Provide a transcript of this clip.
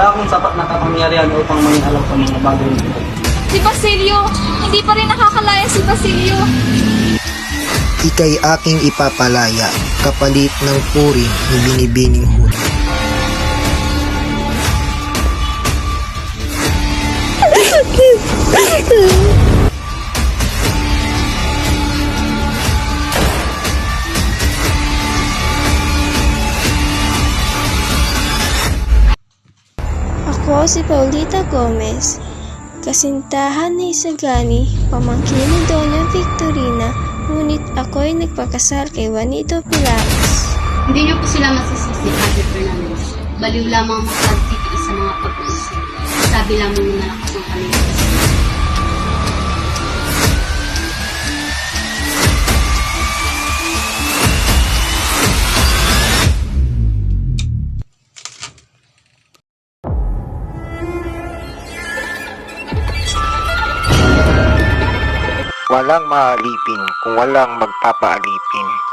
Wala akong sapat na kapangyarihan upang may alam sa mga bagay na ito. Si Basilio! Hindi pa rin nakakalaya si Basilio! Ika'y aking ipapalaya kapalit ng puri ni Binibining Huli. Ako si Paulita Gomez, kasintahan ni Isagani, pamangkin ni Doña Victorina, ngunit ako'y nagpakasal kay Juanito Pilares. Hindi niyo po sila masisisi, Padre Fernandez. Baliw lamang magpagtitiis sa mga pag-uusap. Sabi lamang ng malakas ng kalimutan. Walang maalipin kung walang magpapaalipin.